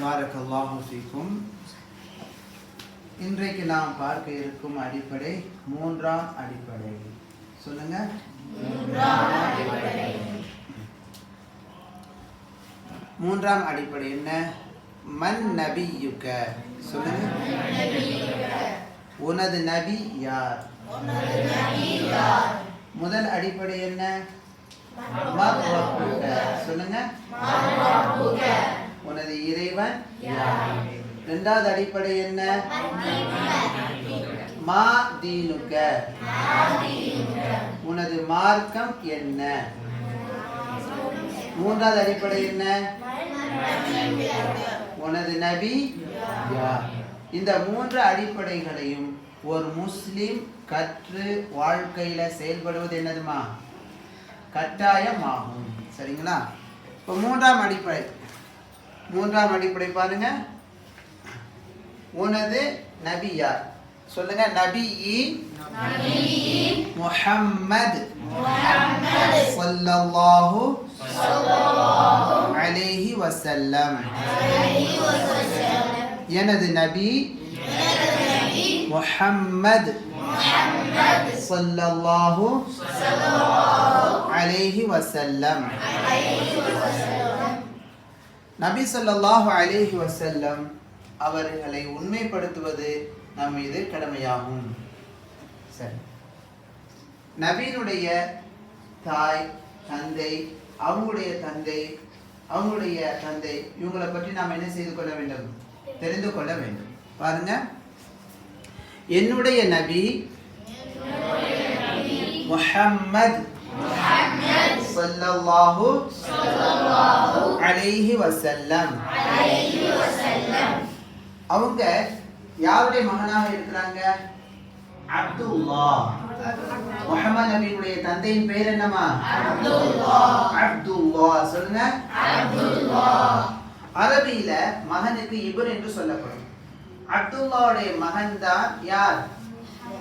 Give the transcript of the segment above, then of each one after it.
பாரக்கல்லாஹு ஃபீக்கும். இன்றைக்கு நாம் பார்க்க இருக்கும் அடிப்படை மூன்றாம் அடிப்படை. சொல்லுங்க. மூன்றாம் அடிப்படை. என்ன? மன் நபியுக சொல்லுங்க. உனது நபி யார்? முதல் அடிப்படை என்ன. சொல்லுங்க. உனது இறைவன் யார்? இரண்டாவது அடிப்படை என்ன? மா தீனுக்க. உனது மார்க்கம் என்ன? மூன்றாவது அடிப்படை என்ன? உனது நபி இந்த மூன்று அடிப்படைகளையும் ஒரு முஸ்லிம் கற்று வாழ்க்கையில செயல்படுவது என்னதுமா? கட்டாயமாகும். சரிங்களா? இப்போ மூன்றாம் அடிப்படை. மூன்றாம் அடிப்படை பாருங்க. உனது நபி யார்? சொல்லுங்க நபி முஹம்மது. ஸல்லல்லாஹு அலேஹி வசல்லம் எனது நபி முஹம்மது சொல்லல்லாஹு அலேஹி வசல்லம் நபி ஸல்லல்லாஹு அலைஹி வஸல்லம் அவர்களை உண்மைப்படுத்துவது நம் மீது கடமையாகும். சரி. நபியினுடைய தாய் தந்தை அவங்களுடைய தந்தை அவங்களுடைய தந்தை இவங்களை பற்றி நாம் என்ன செய்து கொள்ள வேண்டும்? தெரிந்து கொள்ள வேண்டும். பாருங்க. என்னுடைய நபி முஹம்மத் ஸல்லல்லாஹு அலைஹி வசல்லம் அவங்க யாருடைய மகனாக இருக்கிறாங்க? அப்துல்லா முகமது நபியுடைய தந்தையின் பெயர் என்னமா அப்துல்லா சொல்லுங்க. அரபியில மகனுக்கு இபர் என்று சொல்லப்படும். அப்துல்லாவுடைய மகன் தான் யார்?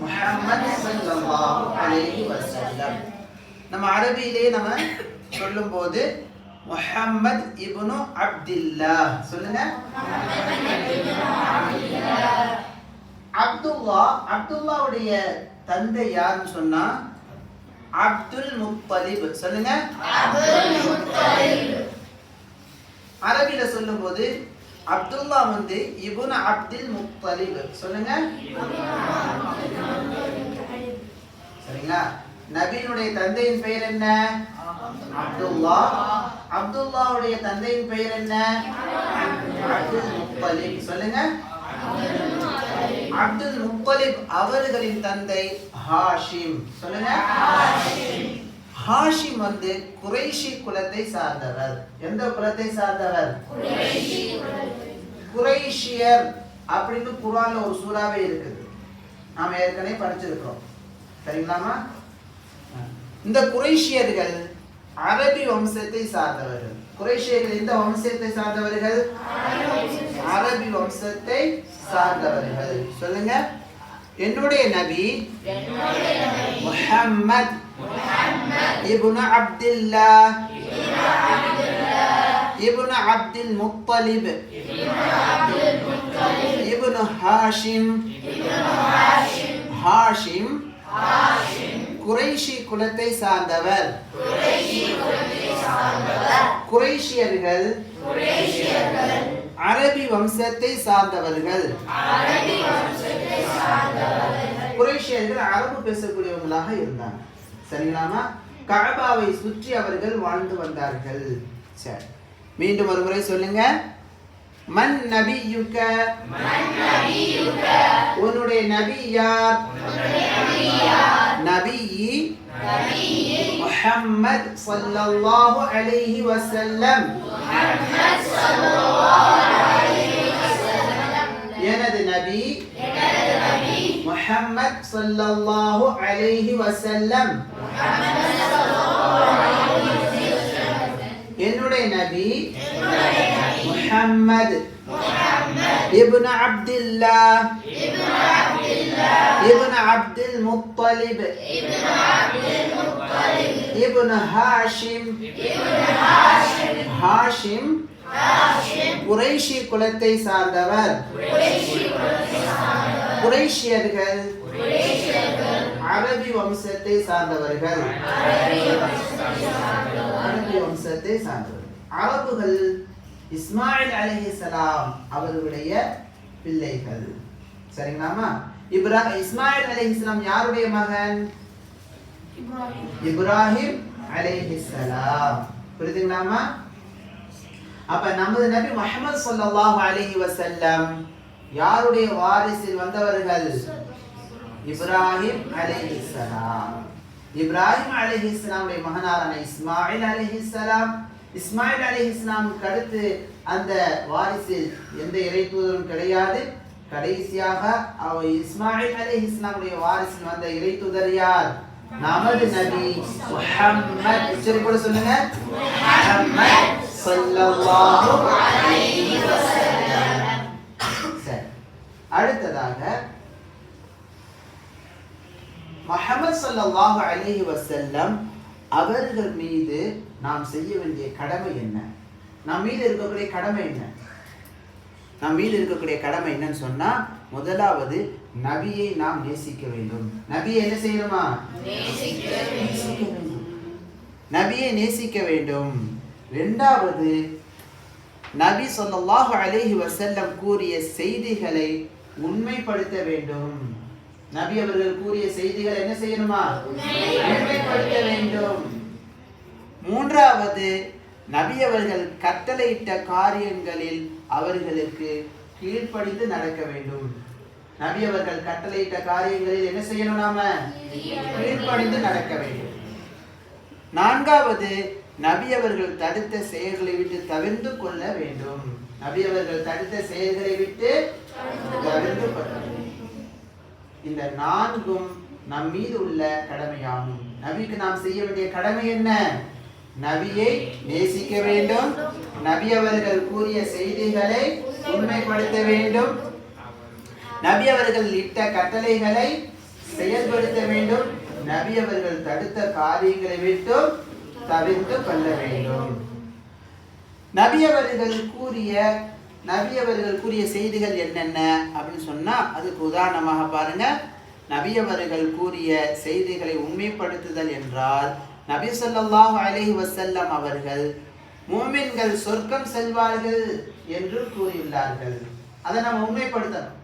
முகமது ஸல்லல்லாஹு அலைஹி வஸல்லம். நம்ம அரபியிலே நம்ம சொல்லும்போது முஹம்மத் இப்னு அப்துல்லா சொல்லுங்க. அப்துல்லா அப்துல்லாவுடைய தந்தை யாருன்னு சொன்னா அப்துல் முத்தலிப். சொல்லுங்க. அரபியில சொல்லும்போது அப்துல்லா வந்து இப்னு அப்துல் முத்தலிப். சொல்லுங்க. சரிங்களா? நபியினுடைய தந்தையின் பெயர் என்ன? அப்துல்லா. அப்துல்லாவுடைய தந்தையின் பெயர் என்ன? அப்துல் முத்தலிப். சொல்லுங்க. அப்துல் முத்தலிப் அவர்களின் தந்தை ஹாஷிம். சொல்லுங்க. ஹாஷிம் வந்து குறைஷி குலத்தை சார்ந்தவர். எந்த குலத்தை சார்ந்தவர்? குறைஷியர் அப்படின்னு குரான்ல ஒரு சூறாவே இருக்குது. நாம ஏற்கனவே படிச்சிருக்கிறோம். சரிங்களாமா இந்த குறைஷியர்கள் அரபி வம்சத்தை சார்ந்தவர்கள். குறைஷியர்கள் எந்த வம்சத்தை சார்ந்தவர்கள்? அரபி வம்சத்தை சார்ந்தவர்கள். சொல்லுங்க. என்னுடைய நபி முஹம்மத் இப்னு அப்துல்லா இப்னு அப்துல் முத்தலிப் இப்னு ஹாஷிம் ஹாஷிம் குறைஷி குலத்தை சார்ந்தவர். குறைஷியர்கள் அரபி வம்சத்தை சார்ந்தவர்கள். குறைஷியர்கள் அரபு பேசக்கூடியவங்களாக இருந்தாங்க. சரிங்களாமா? கஅபாவை சுற்றி அவர்கள் வாழ்ந்து வந்தார்கள். சரி. மீண்டும் ஒரு முறை சொல்லுங்க. மன் நபியுக உன்னுடைய நபி யார்? நபி முஹம்மத் ஸல்லல்லாஹு அலைஹி வஸல்லம். எனது நபி முஹம்மத் ஸல்லல்லாஹு அலைஹி வஸல்லம். என்னுடைய முஹம்மத் ابن عبد الله ابن عبد المطلب ابن هاشم هاشم குறைஷி குலத்தை சார்ந்தவர் குறைஷியர்கள் அரபி வம்சத்தை சார்ந்தவர்கள் அரபி வம்சத்தை சார்ந்தவர்கள் அரபுகள் இஸ்மாயில் அலைஹிஸ்ஸலாம் அவர்களுடைய பிள்ளைகள். சரிங்களாமா இப்ரா இஸ்மாயில் அலைஹிஸ்ஸலாம் யாருடைய மகன்? இப்ராஹிம். அலைஹிஸ்ஸலாம். புரியுதுங்களாமா அப்ப நமது நபி முஹம்மது ஸல்லல்லாஹு அலைஹி வஸல்லம் யாருடைய வாரிசில் வந்தவர்கள்? இப்ராஹிம் அலைஹிஸ்ஸலாம். இப்ராஹிம் அலைஹிஸ்ஸலாமுடைய மகனாரான இஸ்மாயில் அலைஹிஸ்ஸலாம் இஸ்மாயில் அலி அலைஹிஸ்ஸலாமுக்கு அடுத்து அந்த வாரிசு எந்த இறைத்தூதரும் கிடையாது. கடைசியாக அவர் இஸ்மாயில் அலி இஸ்லாமுடைய வாரிசில் வந்த இறைத்தூதர் யார்? நமது நபி முஹம்மத். சரி கூட சொல்லுங்க. முஹம்மத் ஸல்லல்லாஹு அலைஹி வஸல்லம். சரி. அடுத்ததாக முஹம்மத் ஸல்லல்லாஹு அலைஹி வஸல்லம் அவர்கள் மீது நாம் செய்ய வேண்டிய கடமை என்ன? நம் மீது இருக்கக்கூடிய கடமை என்ன? நம் மீது இருக்கக்கூடிய கடமை என்னன்னு சொன்னா முதலாவது நபியை நாம் நேசிக்க வேண்டும். நபியை என்ன செய்யணுமா? நேசிக்க நபியை நேசிக்க வேண்டும். இரண்டாவது நபி சொல்லாஹு அலேஹி வசல்லம் கூறிய செய்திகளை உண்மைப்படுத்த வேண்டும். நபி அவர்கள் கூறிய செய்திகளை என்ன செய்யணுமா? உண்மைப்படுத்த வேண்டும். மூன்றாவது நபி அவர்கள் கட்டளையிட்ட காரியங்களில் அவர்களுக்கு கீழ்ப்படிந்து நடக்க வேண்டும். நபி அவர்கள் கட்டளையிட்ட காரியங்களில் என்ன செய்யணும் நாம? கீழ்ப்படிந்து நடக்க வேண்டும். நான்காவது நபி அவர்கள் தடுத்த செயல்களை விட்டு தவிர்த்து கொள்ள வேண்டும். நபி அவர்கள் தடுத்த செயல்களை விட்டு தவிர்த்து கொள்ள வேண்டும். இந்த நான்கும் நம் மீது உள்ள கடமையாகும். நபிக்கு நாம் செய்ய வேண்டிய கடமை என்ன? நபியை நேசிக்க வேண்டும். நபி அவர்கள் கூறிய செய்திகளை உண்மைப்படுத்த வேண்டும். நபி அவர்கள் இட்ட கட்டளைகளை செயல்படுத்த வேண்டும். நபி அவர்கள் தடுத்த காரியங்களை விட்டு தவிர்த்து கொள்ள வேண்டும். நபி அவர்கள் கூறிய நபி அவர்கள் கூறிய செய்திகள் என்னென்ன அப்படின்னு சொன்னால் அதுக்கு உதாரணமாக பாருங்கள் நபி அவர்கள் கூறிய செய்திகளை உண்மைப்படுத்துதல் என்றால் நபி ஸல்லல்லாஹு அலஹி வசல்லம் அவர்கள் மூமின்கள் சொர்க்கம் செல்வார்கள் என்று கூறியுள்ளார்கள். அதை நம்ம உண்மைப்படுத்தணும்.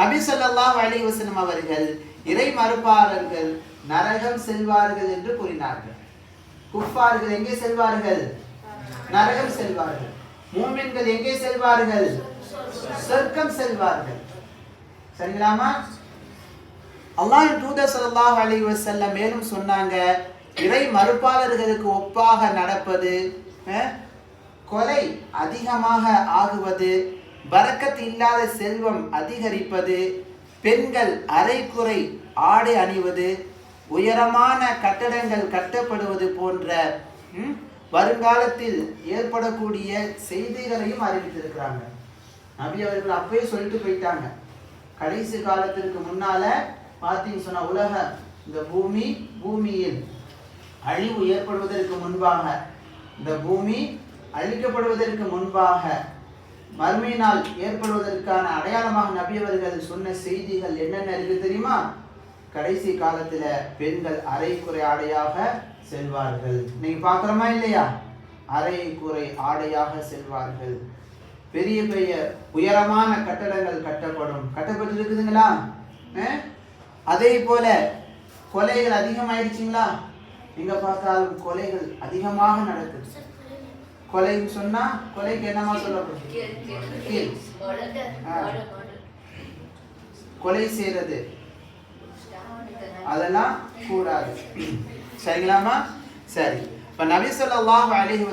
நபி ஸல்லல்லாஹு அலஹி வசல்லம் அவர்கள் இறை மறுப்பாளர்கள் நரகம் செல்வார்கள் என்று கூறினார்கள். குஃபார்கள் எங்கே செல்வார்கள்? நரகம் செல்வார்கள். மூமின்கள் எங்கே செல்வார்கள்? சொர்க்கம் செல்வார்கள். சரிங்களாமா? அல்லாஹ் தூதர் சல்லாஹ் அலி வசல்ல மேலும் சொன்னாங்க இறை மறுப்பாளர்களுக்கு ஒப்பாக நடப்பது கொலை அதிகமாக ஆகுவது பறக்கத்து இல்லாத செல்வம் அதிகரிப்பது பெண்கள் அரைக்குறை ஆடை அணிவது உயரமான கட்டடங்கள் கட்டப்படுவது போன்ற ம், வருங்காலத்தில் ஏற்படக்கூடிய செய்திகளையும் அறிவித்திருக்கிறாங்க. நபி அவர்கள் அப்பயே சொல்லிட்டு போயிட்டாங்க. கடைசி காலத்திற்கு முன்னால பார்த்தீங்கன்னு சொன்னா உலக இந்த பூமி பூமியில் அழிவு ஏற்படுவதற்கு முன்பாக இந்த பூமி அழிக்கப்படுவதற்கு முன்பாக மறுமையினால் ஏற்படுவதற்கான அடையாளமாக நபி அவர்கள் சொன்ன செய்திகள் என்னென்ன இருக்கு தெரியுமா? கடைசி காலத்தில் பெண்கள் அரைக்குறை ஆடையாக செல்வார்கள். நீங்க பார்க்குறோமா இல்லையா? அரைக்குறை ஆடையாக செல்வார்கள். பெரிய பெரிய உயரமான கட்டடங்கள் கட்டப்படும். கட்டப்பட்டு இருக்குதுங்களா அதே போல கொலைகள் அதிகமாயிடுச்சுங்களா? எங்க பார்த்தாலும் கொலைகள் அதிகமாக நடக்குது. கொலைன்னு சொன்னா கொலைக்கு என்னமா சொல்லப்படும்? கொலை செய்யறது அதெல்லாம் கூடாது. சரிங்களாமா சரி. இப்ப நபி ஸல்லல்லாஹு அலைஹி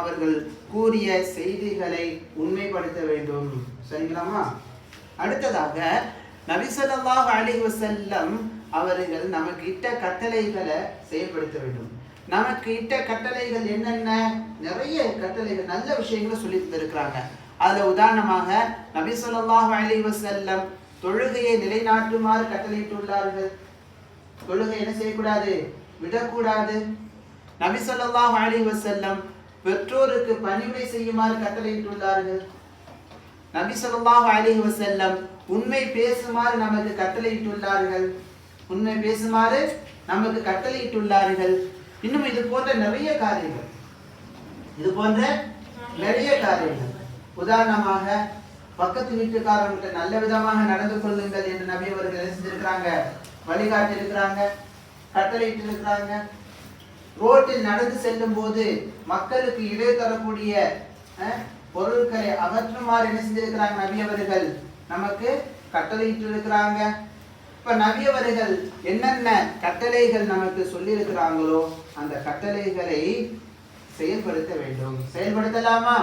அவர்கள் கூறிய செய்திகளை உண்மைப்படுத்த வேண்டும். சரிங்களாமா அடுத்ததாக நபி ஸல்லல்லாஹு அலைஹி அவர்கள் நமக்கு இட்ட கட்டளைகளை செயல்படுத்த வேண்டும். நமக்கு இட்ட கட்டளைகள் என்னென்ன? நிறைய கட்டளைகள் நல்ல விஷயங்களை சொல்லி தந்திருக்கிறாங்க. அதில் உதாரணமாக நபி சொல்லாஹ் அலி வசல்லம் தொழுகையை நிலைநாட்டுமாறு கட்டளையிட்டுள்ளார்கள். தொழுகை என்ன செய்யக்கூடாது? விடக்கூடாது. நபி ஸல்லல்லாஹு அலைஹி பெற்றோருக்கு பணிவிடை செய்யுமாறு கட்டளையிட்டுள்ளார்கள். நபி ஸல்லல்லாஹு அலைஹி உண்மை பேசுமாறு நமக்கு கட்டளையிட்டுள்ளார்கள். உண்மை பேசுமாறு நமக்கு கட்டளையிட்டுள்ளார்கள். இன்னும் இது போன்ற நிறைய காரியங்கள். இது போன்ற நிறைய காரியங்கள். உதாரணமாக பக்கத்து வீட்டுக்காரங்கிட்ட நல்ல விதமாக நடந்து கொள்ளுங்கள் என்று நபி அவர்கள் செஞ்சிருக்கிறாங்க வழிகாட்டி இருக்கிறாங்க கட்டளையிட்டு இருக்கிறாங்க ரோட்டில் நடந்து செல்லும் போது மக்களுக்கு இடை தரக்கூடிய பொருட்களை அகற்றுமாறு என்ன செஞ்சிருக்கிறாங்க நபி அவர்கள்? நமக்கு கட்டளையிட்டு இருக்கிறாங்க இப்ப நபி அவர்கள் என்னென்ன கட்டளைகள் நமக்கு சொல்லி இருக்கிறாங்களோ அந்த கட்டளைகளை செயல்படுத்த வேண்டும். செயல்படுத்தலாமா?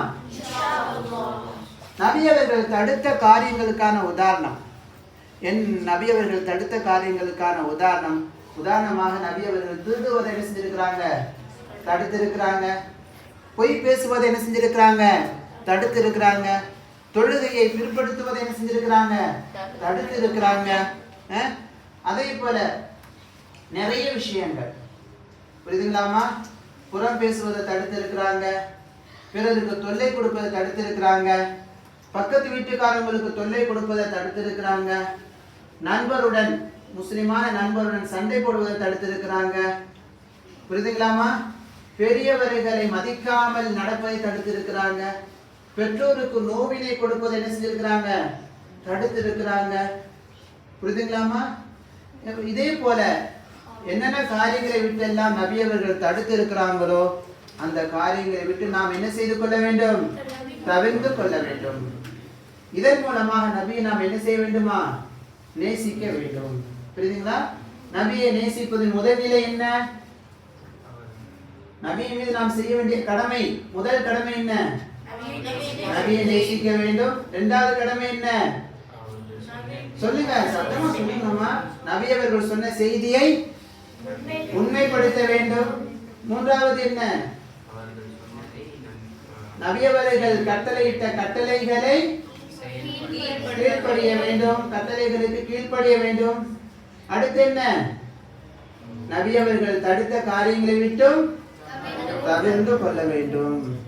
நபி அவர்கள் தடுத்த காரியங்களுக்கான உதாரணம். என் நபி அவர்கள் தடுத்த காரியங்களுக்கான உதாரணம் உதாரணமாக நபி அவர்கள் திருடுவதை என்ன செஞ்சிருக்கிறாங்க? தடுத்திருக்கிறாங்க. பொய் பேசுவதை என்ன செஞ்சிருக்கிறாங்க? தடுத்திருக்கிறாங்க. தொழுகையை பிற்படுத்துவதை என்ன செஞ்சிருக்கிறாங்க? தடுத்திருக்கிறாங்க. இருக்கிறாங்க அதே போல நிறைய விஷயங்கள். புரியுதுங்களாமா புறம் பேசுவதை தடுத்திருக்கிறாங்க. பிறருக்கு தொல்லை கொடுப்பதை தடுத்திருக்கிறாங்க. பக்கத்து வீட்டுக்காரங்களுக்கு தொல்லை கொடுப்பதை தடுத்திருக்கிறாங்க. நண்பருடன் முஸ்லிமான நண்பருடன் சண்டை போடுவதை தடுத்திருக்கிறாங்க. புரியுதுங்களாமா பெரியவர்களை மதிக்காமல் நடப்பதை தடுத்திருக்கிறாங்க. பெற்றோருக்கு நோவினை கொடுப்பதை என்ன செஞ்சிருக்கிறாங்க? தடுத்திருக்கிறாங்க. புரியுதுங்களாமா இதே போல என்னென்ன காரியங்களை விட்டு எல்லாம் நபியவர்கள் தடுத்து இருக்கிறாங்களோ அந்த காரியங்களை விட்டு நாம் என்ன செய்து கொள்ள வேண்டும்? தவிர்த்து கொள்ள வேண்டும். இதன் மூலமாக நபியை நாம் என்ன செய்ய வேண்டுமா? நேசிக்க வேண்டும். புரியுதுங்களா? நபியை நேசிப்பதின் முதல் நிலை என்ன? நபியின் மீது நாம் செய்ய வேண்டிய கடமை முதல் கடமை என்ன? நபியை நேசிக்க வேண்டும். இரண்டாவது கடமை என்ன? சொல்லுங்க சத்தமா சொல்லுங்கம்மா நபி அவர்கள் சொன்ன செய்தியை உண்மைப்படுத்த வேண்டும். மூன்றாவது என்ன? நபியவர்கள் கட்டளையிட்ட கட்டளைகளை கீழ்ப்படிய வேண்டும். கட்டளைகளுக்கு கீழ்ப்படிய வேண்டும். அடுத்து என்ன? நபி அவர்கள் தடுத்த காரியங்களை விட்டும் தவிர்ந்து கொள்ள வேண்டும்.